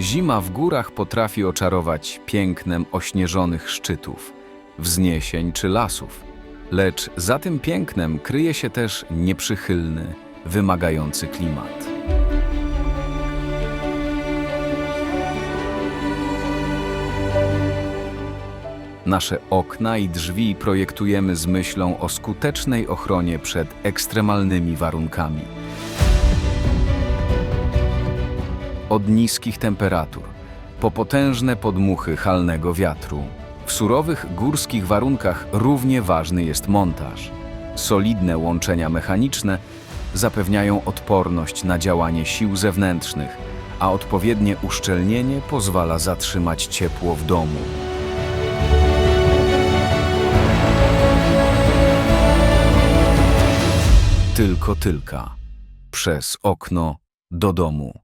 Zima w górach potrafi oczarować pięknem ośnieżonych szczytów, wzniesień czy lasów. Lecz za tym pięknem kryje się też nieprzychylny, wymagający klimat. Nasze okna i drzwi projektujemy z myślą o skutecznej ochronie przed ekstremalnymi warunkami. Od niskich temperatur, po potężne podmuchy halnego wiatru. W surowych górskich warunkach równie ważny jest montaż. Solidne łączenia mechaniczne zapewniają odporność na działanie sił zewnętrznych, a odpowiednie uszczelnienie pozwala zatrzymać ciepło w domu. Tylko tylka. Przez okno do domu.